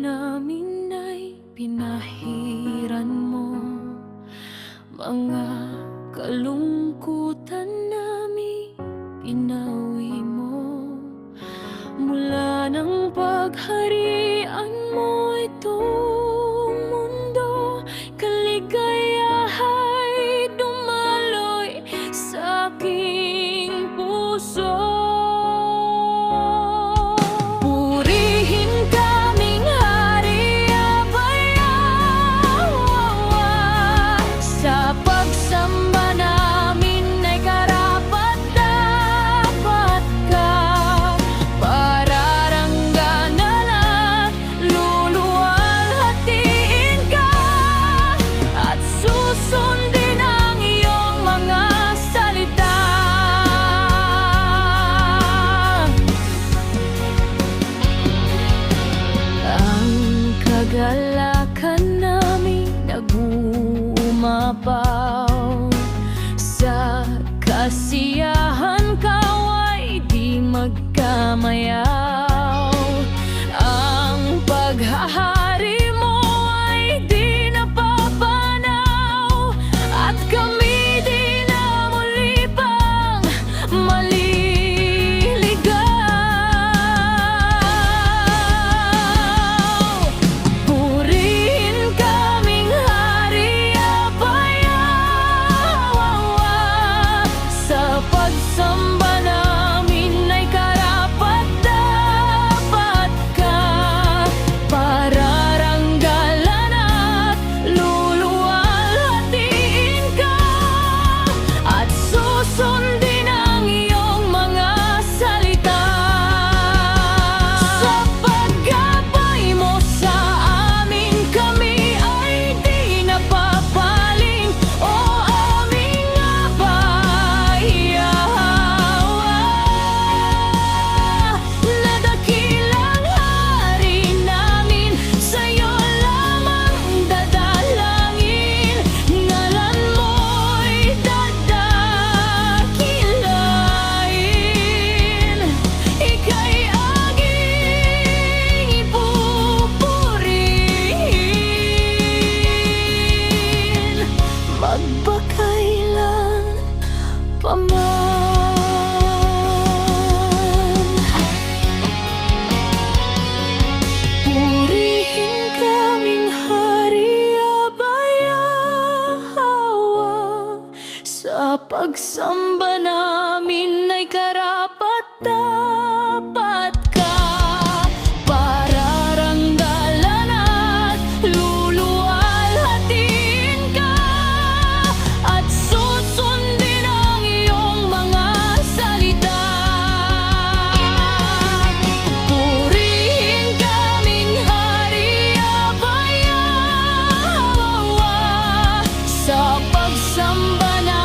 namin ay pinahiran mo. Mga kalungkutan namin pinahiran sumapaw Sa kasiyahan ka ay di magkamaya? pagsamba namin ay karapat dapat ka. Pararanggalan at luluwalhatiin ka. At susundin ang iyong mga salita. Purihin kaming hari abaya Sa pagsamba namin